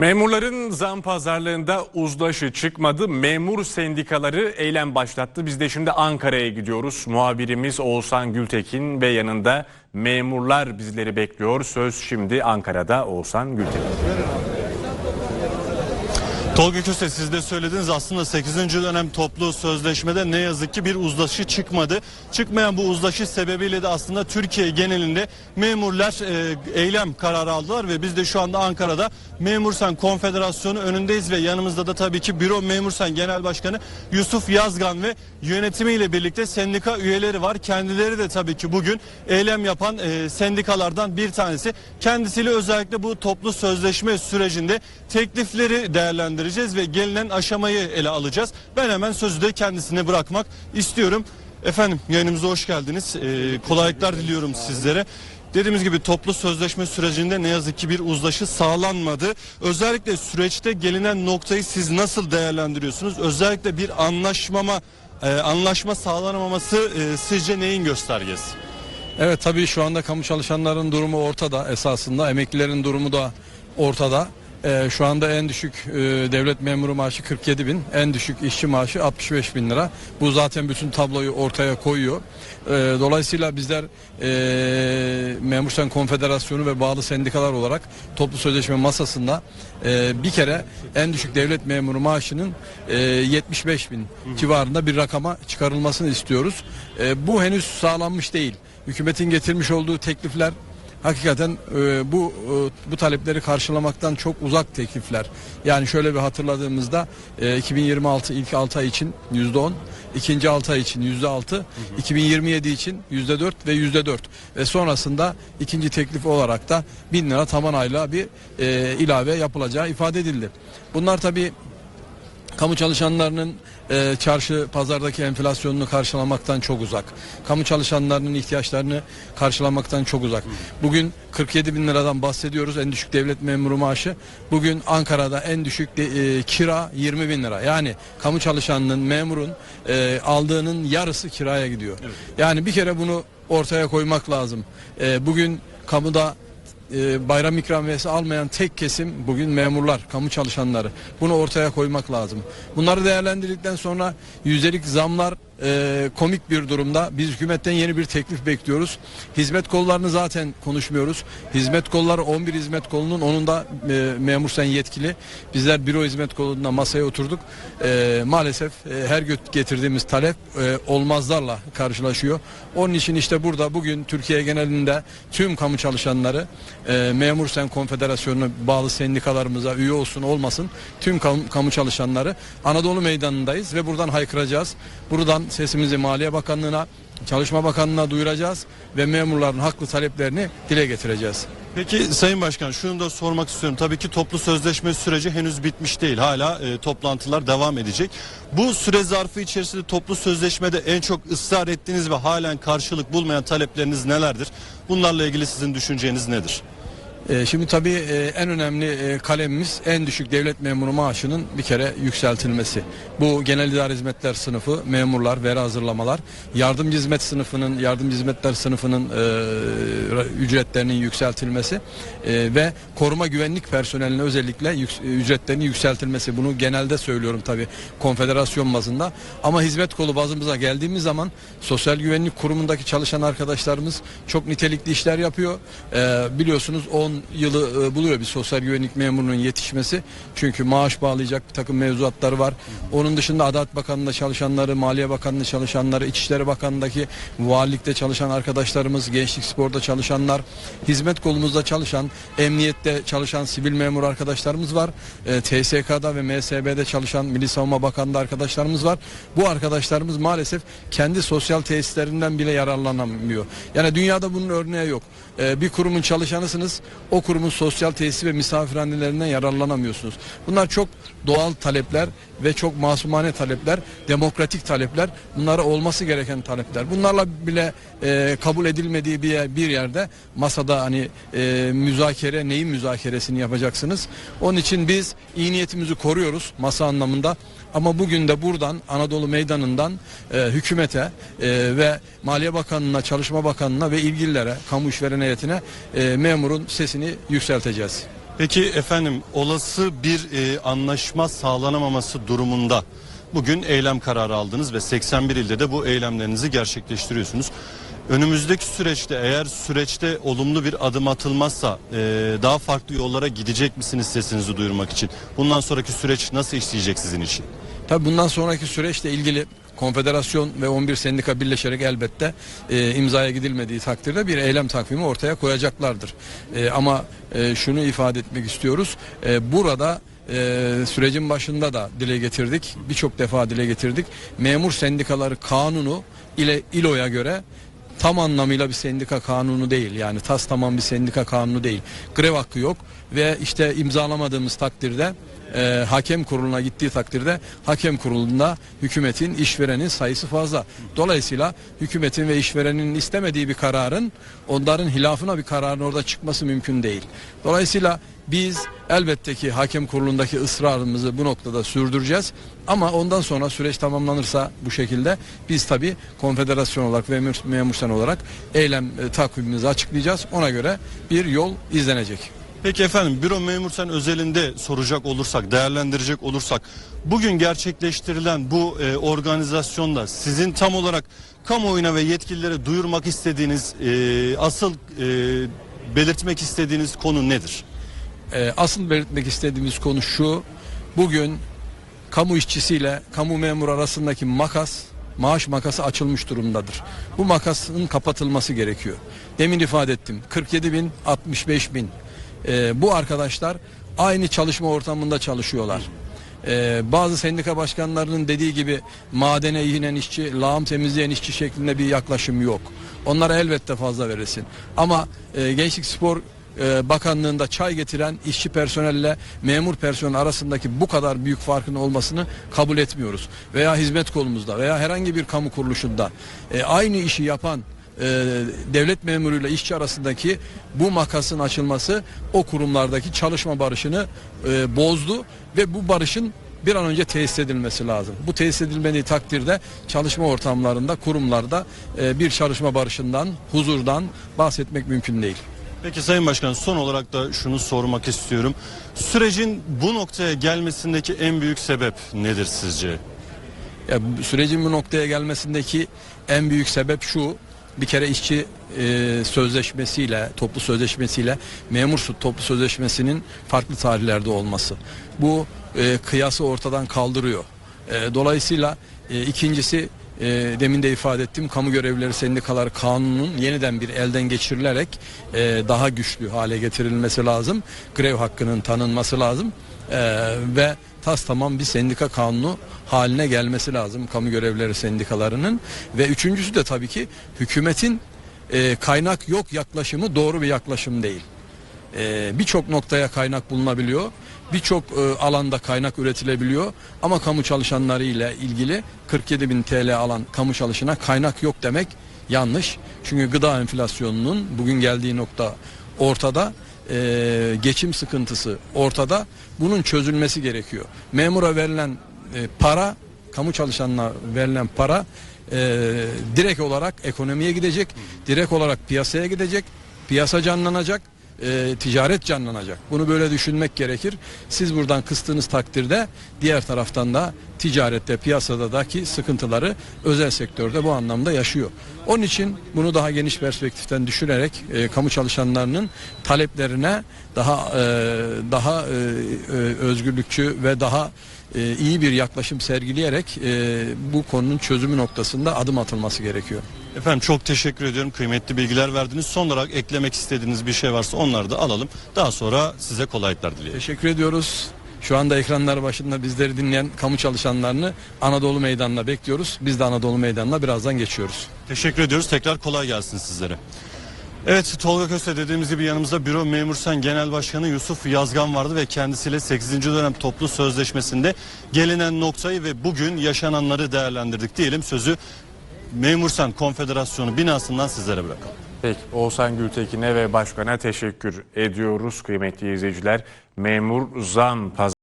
Memurların zam pazarlığında uzlaşı çıkmadı. Memur sendikaları eylem başlattı. Biz de şimdi Ankara'ya gidiyoruz. Muhabirimiz Oğuzhan Gültekin ve yanında memurlar bizleri bekliyor. Söz şimdi Ankara'da Oğuzhan Gültekin. Tolga Köse siz de söylediniz aslında 8. dönem toplu sözleşmede ne yazık ki bir uzlaşı çıkmadı. Çıkmayan bu uzlaşı sebebiyle de aslında Türkiye genelinde memurlar e, eylem kararı aldılar ve biz de şu anda Ankara'da Memursan Konfederasyonu önündeyiz ve yanımızda da tabii ki Büro Memursan Genel Başkanı Yusuf Yazgan ve yönetimiyle birlikte sendika üyeleri var. Kendileri de tabii ki bugün eylem yapan e, sendikalardan bir tanesi. Kendisiyle özellikle bu toplu sözleşme sürecinde teklifleri değerlendireceğiz ve gelinen aşamayı ele alacağız. Ben hemen sözü de kendisine bırakmak istiyorum. Efendim yayınımıza hoş geldiniz. Ee, kolaylıklar diliyorum sizlere. Dediğimiz gibi toplu sözleşme sürecinde ne yazık ki bir uzlaşı sağlanmadı. Özellikle süreçte gelinen noktayı siz nasıl değerlendiriyorsunuz? Özellikle bir anlaşmama e, anlaşma sağlanamaması e, sizce neyin göstergesi? Evet tabii şu anda kamu çalışanların durumu ortada esasında emeklilerin durumu da ortada. Ee, şu anda en düşük e, devlet memuru maaşı 47 bin, en düşük işçi maaşı 65 bin lira. Bu zaten bütün tabloyu ortaya koyuyor. Ee, dolayısıyla bizler e, Memursan Konfederasyonu ve bağlı sendikalar olarak toplu sözleşme masasında e, bir kere en düşük devlet memuru maaşının e, 75 bin civarında bir rakama çıkarılmasını istiyoruz. E, bu henüz sağlanmış değil. Hükümetin getirmiş olduğu teklifler hakikaten e, bu e, bu talepleri karşılamaktan çok uzak teklifler. Yani şöyle bir hatırladığımızda e, 2026 ilk 6 ay için %10, ikinci 6 ay için %6, 2027 için %4 ve %4 ve sonrasında ikinci teklif olarak da 1000 lira taban aylığa bir e, ilave yapılacağı ifade edildi. Bunlar tabii kamu çalışanlarının e, çarşı pazardaki enflasyonunu karşılamaktan çok uzak. Kamu çalışanlarının ihtiyaçlarını karşılamaktan çok uzak. Bugün 47 bin liradan bahsediyoruz en düşük devlet memuru maaşı. Bugün Ankara'da en düşük de, e, kira 20 bin lira. Yani kamu çalışanının memurun e, aldığının yarısı kiraya gidiyor. Yani bir kere bunu ortaya koymak lazım. E, bugün kamuda e, bayram ikramiyesi almayan tek kesim bugün memurlar, kamu çalışanları. Bunu ortaya koymak lazım. Bunları değerlendirdikten sonra yüzdelik zamlar e, komik bir durumda. Biz hükümetten yeni bir teklif bekliyoruz. Hizmet kollarını zaten konuşmuyoruz. Hizmet kolları 11 hizmet kolunun onun da e, memur sen yetkili. Bizler büro hizmet kolunda masaya oturduk. E, maalesef e, her getirdiğimiz talep e, olmazlarla karşılaşıyor. Onun için işte burada bugün Türkiye genelinde tüm kamu çalışanları e, Memur Sen Konfederasyonu'na bağlı sendikalarımıza üye olsun olmasın tüm kamu, kamu çalışanları Anadolu Meydanı'ndayız ve buradan haykıracağız. Buradan sesimizi Maliye Bakanlığı'na, Çalışma Bakanlığı'na duyuracağız ve memurların haklı taleplerini dile getireceğiz. Peki Sayın Başkan şunu da sormak istiyorum. Tabii ki toplu sözleşme süreci henüz bitmiş değil. Hala e, toplantılar devam edecek. Bu süre zarfı içerisinde toplu sözleşmede en çok ısrar ettiğiniz ve halen karşılık bulmayan talepleriniz nelerdir? Bunlarla ilgili sizin düşünceniz nedir? Ee, şimdi tabii e, en önemli e, kalemimiz en düşük devlet memuru maaşının bir kere yükseltilmesi. Bu genel idare hizmetler sınıfı, memurlar, veri hazırlamalar, yardımcı hizmet sınıfının, yardımcı hizmetler sınıfının e, ücretlerinin yükseltilmesi ve koruma güvenlik personeline özellikle ücretlerinin yükseltilmesi. Bunu genelde söylüyorum tabii konfederasyon bazında. Ama hizmet kolu bazımıza geldiğimiz zaman sosyal güvenlik kurumundaki çalışan arkadaşlarımız çok nitelikli işler yapıyor. Biliyorsunuz 10 yılı e, buluyor bir sosyal güvenlik memurunun yetişmesi. Çünkü maaş bağlayacak bir takım mevzuatları var. Onun dışında Adalet Bakanlığı'nda çalışanları, Maliye Bakanlığı'nda çalışanları, İçişleri Bakanlığı'ndaki valilikte çalışan arkadaşlarımız, Gençlik Spor'da çalışanlar, hizmet kolumuzda çalışan, emniyette çalışan sivil memur arkadaşlarımız var. E, TSK'da ve MSB'de çalışan Milli Savunma Bakanlığı arkadaşlarımız var. Bu arkadaşlarımız maalesef kendi sosyal tesislerinden bile yararlanamıyor. Yani dünyada bunun örneği yok. E, bir kurumun çalışanısınız, o kurumun sosyal tesisi ve misafirhanelerinden yararlanamıyorsunuz. Bunlar çok doğal talepler ve çok masumane talepler, demokratik talepler. Bunlara olması gereken talepler. Bunlarla bile e, kabul edilmediği bir, yer- bir yerde masada hani e, müzakere neyin müzakeresini yapacaksınız? Onun için biz iyi niyetimizi koruyoruz masa anlamında. Ama bugün de buradan Anadolu Meydanı'ndan e, hükümete e, ve Maliye Bakanlığı'na, Çalışma Bakanlığı'na ve ilgililere, kamu işveren heyetine e, memurun sesini yükselteceğiz. Peki efendim olası bir e, anlaşma sağlanamaması durumunda bugün eylem kararı aldınız ve 81 ilde de bu eylemlerinizi gerçekleştiriyorsunuz. Önümüzdeki süreçte eğer süreçte olumlu bir adım atılmazsa e, daha farklı yollara gidecek misiniz sesinizi duyurmak için? Bundan sonraki süreç nasıl işleyecek sizin için? Tabii bundan sonraki süreçle ilgili konfederasyon ve 11 sendika birleşerek elbette e, imzaya gidilmediği takdirde bir eylem takvimi ortaya koyacaklardır. E, ama e, şunu ifade etmek istiyoruz. E, burada e, sürecin başında da dile getirdik. Birçok defa dile getirdik. Memur sendikaları kanunu ile İLO'ya göre tam anlamıyla bir sendika kanunu değil. Yani tas tamam bir sendika kanunu değil. Grev hakkı yok ve işte imzalamadığımız takdirde e, hakem kuruluna gittiği takdirde hakem kurulunda hükümetin işverenin sayısı fazla. Dolayısıyla hükümetin ve işverenin istemediği bir kararın onların hilafına bir kararın orada çıkması mümkün değil. Dolayısıyla biz elbette ki hakem kurulundaki ısrarımızı bu noktada sürdüreceğiz. Ama ondan sonra süreç tamamlanırsa bu şekilde biz tabi konfederasyon olarak ve memur, memur sen olarak eylem e, takvimimizi açıklayacağız. Ona göre bir yol izlenecek. Peki efendim büro memur sen özelinde soracak olursak, değerlendirecek olursak bugün gerçekleştirilen bu e, organizasyonda sizin tam olarak kamuoyuna ve yetkililere duyurmak istediğiniz e, asıl e, belirtmek istediğiniz konu nedir? Ee, asıl belirtmek istediğimiz konu şu. Bugün kamu işçisiyle kamu memur arasındaki makas, maaş makası açılmış durumdadır. Bu makasın kapatılması gerekiyor. Demin ifade ettim. 47 bin, 65 bin. Ee, bu arkadaşlar aynı çalışma ortamında çalışıyorlar. Ee, bazı sendika başkanlarının dediği gibi madene inen işçi, lağım temizleyen işçi şeklinde bir yaklaşım yok. Onlara elbette fazla verilsin. Ama e, Gençlik Spor e, Bakanlığında çay getiren işçi personelle memur personel arasındaki bu kadar büyük farkın olmasını kabul etmiyoruz. Veya hizmet kolumuzda veya herhangi bir kamu kuruluşunda e, aynı işi yapan e, devlet memuruyla işçi arasındaki bu makasın açılması o kurumlardaki çalışma barışını e, bozdu ve bu barışın bir an önce tesis edilmesi lazım. Bu tesis edilmediği takdirde çalışma ortamlarında, kurumlarda e, bir çalışma barışından, huzurdan bahsetmek mümkün değil. Peki Sayın Başkan son olarak da şunu sormak istiyorum. Sürecin bu noktaya gelmesindeki en büyük sebep nedir sizce? Ya sürecin bu noktaya gelmesindeki en büyük sebep şu. Bir kere işçi e, sözleşmesiyle, toplu sözleşmesiyle memur toplu sözleşmesinin farklı tarihlerde olması. Bu e, kıyası ortadan kaldırıyor. E, dolayısıyla e, ikincisi e, demin de ifade ettim kamu görevlileri sendikaları kanunun yeniden bir elden geçirilerek e, daha güçlü hale getirilmesi lazım. Grev hakkının tanınması lazım. E, ve tas tamam bir sendika kanunu haline gelmesi lazım kamu görevlileri sendikalarının ve üçüncüsü de tabii ki hükümetin e, kaynak yok yaklaşımı doğru bir yaklaşım değil. E, Birçok noktaya kaynak bulunabiliyor. Birçok e, alanda kaynak üretilebiliyor ama kamu çalışanları ile ilgili 47 bin TL alan kamu çalışana kaynak yok demek yanlış. Çünkü gıda enflasyonunun bugün geldiği nokta ortada. E, geçim sıkıntısı ortada. Bunun çözülmesi gerekiyor. Memura verilen e, para, kamu çalışanına verilen para e, direkt olarak ekonomiye gidecek, direkt olarak piyasaya gidecek, piyasa canlanacak, e, ticaret canlanacak. Bunu böyle düşünmek gerekir. Siz buradan kıstığınız takdirde diğer taraftan da ticarette, piyasadaki sıkıntıları özel sektörde bu anlamda yaşıyor. Onun için bunu daha geniş perspektiften düşünerek e, kamu çalışanlarının taleplerine daha e, daha e, e, özgürlükçü ve daha e, iyi bir yaklaşım sergileyerek e, bu konunun çözümü noktasında adım atılması gerekiyor. Efendim çok teşekkür ediyorum. Kıymetli bilgiler verdiniz. Son olarak eklemek istediğiniz bir şey varsa onları da alalım. Daha sonra size kolaylıklar dileyelim. Teşekkür ediyoruz. Şu anda ekranlar başında bizleri dinleyen kamu çalışanlarını Anadolu Meydanı'na bekliyoruz. Biz de Anadolu Meydanı'na birazdan geçiyoruz. Teşekkür ediyoruz. Tekrar kolay gelsin sizlere. Evet Tolga Köse dediğimiz gibi yanımızda Büro Memur Sen Genel Başkanı Yusuf Yazgan vardı ve kendisiyle 8. dönem toplu sözleşmesinde gelinen noktayı ve bugün yaşananları değerlendirdik diyelim. Sözü Memur Sen Konfederasyonu binasından sizlere bırakalım. Peki Oğuzhan Gültekin'e ve başkana teşekkür ediyoruz kıymetli izleyiciler. Memur zam pazarı